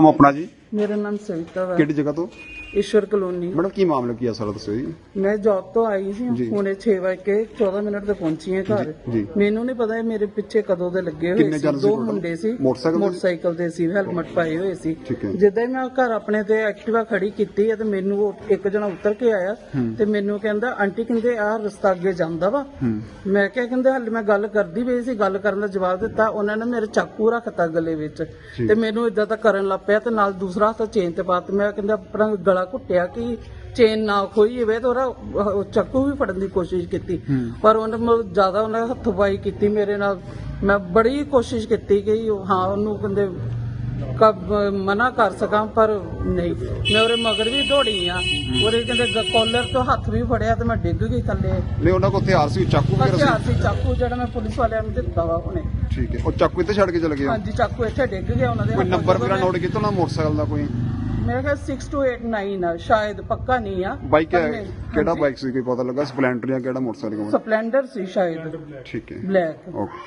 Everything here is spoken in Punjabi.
ਨਾਮ ਆਪਣਾ ਜੀ? ਮੇਰਾ ਨਾਮ ਸਵਿਤਾ ਵਾ। ਕਿਹੜੀ ਜਗ੍ਹਾ ਤੋਂ? ਈਸ਼ਵਰ ਕਲੋਨੀ। ਮੈਡਮ ਕੀ ਮਾਮਲਾ ਕੀ ਆ ਸਾਰਾ ਦੱਸੋ ਜੀ? ਮੈਂ ਜੌਬ ਤੋਂ ਆਈ ਸੀ। ਹੁਣੇ 6 ਵਜੇ ਕੇ 14 ਮਿੰਟ ਤੇ ਪਹੁੰਚੀ ਹਾਂ ਘਰ। ਮੈਨੂੰ ਨਹੀਂ ਪਤਾ ਇਹ ਮੇਰੇ ਪਿੱਛੇ ਕਦੋਂ ਦੇ ਲੱਗੇ ਹੋਏ ਸੀ। ਦੋ? ਮੁੰਡੇ ਸੀ। ਮੋਟਰਸਾਈਕਲ ਤੇ? ਸੀ ਹੈਲਮਟ ਪਾਏ ਹੋਏ ਸੀ। ਜਿੱਦਾਂ ਹੀ ਮੈਂ ਘਰ ਆਪਣੇ ਤੇ ਐਕਟਿਵਾ ਖੜੀ ਕੀਤੀ ਤੇ ਮੈਨੂੰ ਇੱਕ ਜਣਾ ਉਤਰ ਕੇ ਆਇਆ ਤੇ ਮੈਨੂੰ ਕਹਿੰਦਾ ਆਂਟੀ ਕਹਿੰਦੇ ਆਹ ਰਸਤਾ ਅੱਗੇ ਜਾਂਦਾ ਵਾ। ਮੈਂ ਕਿਹਾ ਕਹਿੰਦੇ ਹਾਲੇ ਮੈਂ ਗੱਲ ਕਰਦੀ ਪਈ ਸੀ। ਗੱਲ ਕਰਨ ਦਾ ਜਵਾਬ ਦਿੱਤਾ। ਉਹਨਾਂ ਨੇ ਮੇਰੇ ਚਾਕੂ ਰੱਖਤਾ ਗਲੇ ਵਿੱਚ। ਤੇ ਮੈਨੂੰ ਇਦਾਂ ਤਾਂ ਕਰਨ ਲੱਗ ਪਿਆ ਤੇ ਨਾਲ ਦੂਸਰਾ ਹੱਥ ਚੇਨ ਤੇ ਪਾ ਤੇ ਮੈਂ ਕਹਿੰਦਾ ਆਪਣਾ ਗਲਾ ਘੁੱਟਿਆ ਕਿ ਚੇਨ ਨਾ ਖੋਈ ਹੋਵੇ ਤੇ ਉਹਦਾ ਉਹ ਚਾਕੂ ਵੀ ਫੜਨ ਦੀ ਕੋਸ਼ਿਸ਼ ਕੀਤੀ। ਪਰ ਉਹਨੇ ਮਤਲਬ ਜ਼ਿਆਦਾ ਉਹਨੇ ਹੱਥੋਂ-ਪਾਈ ਕੀਤੀ ਮੇਰੇ ਨਾਲ। ਮੈਂ ਬੜੀ ਕੋਸ਼ਿਸ਼ ਕੀਤੀ ਕਿ ਹਾਂ ਉਹਨੂੰ ਕਹਿੰਦੇ ਕਬ ਮਨਾ ਕਰ ਸਕਾਂ ਪਰ ਨਹੀਂ। ਮੈਂ ਉਹਦੇ ਮਗਰ ਵੀ ਦੌੜੀ ਆ। ਉਹਦੇ ਕਹਿੰਦੇ ਕਾਲਰ ਤੋਂ ਹੱਥ ਵੀ ਫੜਿਆ ਤੇ ਮੈਂ ਡਿੱਗ ਗਈ ਥੱਲੇ। ਨਹੀਂ ਉਹਨਾਂ ਕੋਲ ਹਥਿਆਰ ਸੀ ਚਾਕੂ ਵਗੈਰਾ ਹਥਿਆਰ ਸੀ ਚਾਕੂ ਜਿਹੜਾ ਮੈਂ ਪੁਲਿਸ ਵਾਲਿਆਂ ਨੂੰ ਦਿੱਤਾ ਵਾ ਉਹਨੇ। ਸੀ ਠੀਕ ਹੈ। ਉਹ ਚਾਕੂ ਇੱਥੇ ਛੱਡ ਕੇ ਚਲੇ ਗਏ ਹਾਂਜੀ ਚਾਕੂ ਇੱਥੇ ਡਿੱਗ ਗਿਆ ਉਹਨਾਂ ਦੇ ਕੋਈ ਹੱਥੋਂ। ਨੰਬਰ ਜਦੋਂ ਵਗੈਰਾ ਮੈਂ- ਨੋਟ ਕੀਤਾ ਉਹਨਾਂ ਮੋਟਰਸਾਈਕਲ ਦਾ ਕੋਈ? ਮੈਂ ਕਿਹਾ 6289 ਆ ਸ਼ਾਇਦ ਪੱਕਾ ਨਹੀਂ ਆ। ਬਾਈਕ ਪਰ ਹੈ ਮੈਂ- ਕਿਹੜਾ ਹਾਂਜੀ। ਬਾਈਕ ਸੀ ਕੋਈ ਪਤਾ ਲੱਗਾ? ਸਪਲੈਂਡਰ ਜਾਂ ਕਿਹੜਾ ਮੋਟਰਸਾਈਕਲ ਸਪਲੈਂਡਰ ਸੀ ਸ਼ਾਇਦ। ਠੀਕ ਹੈ। Black okay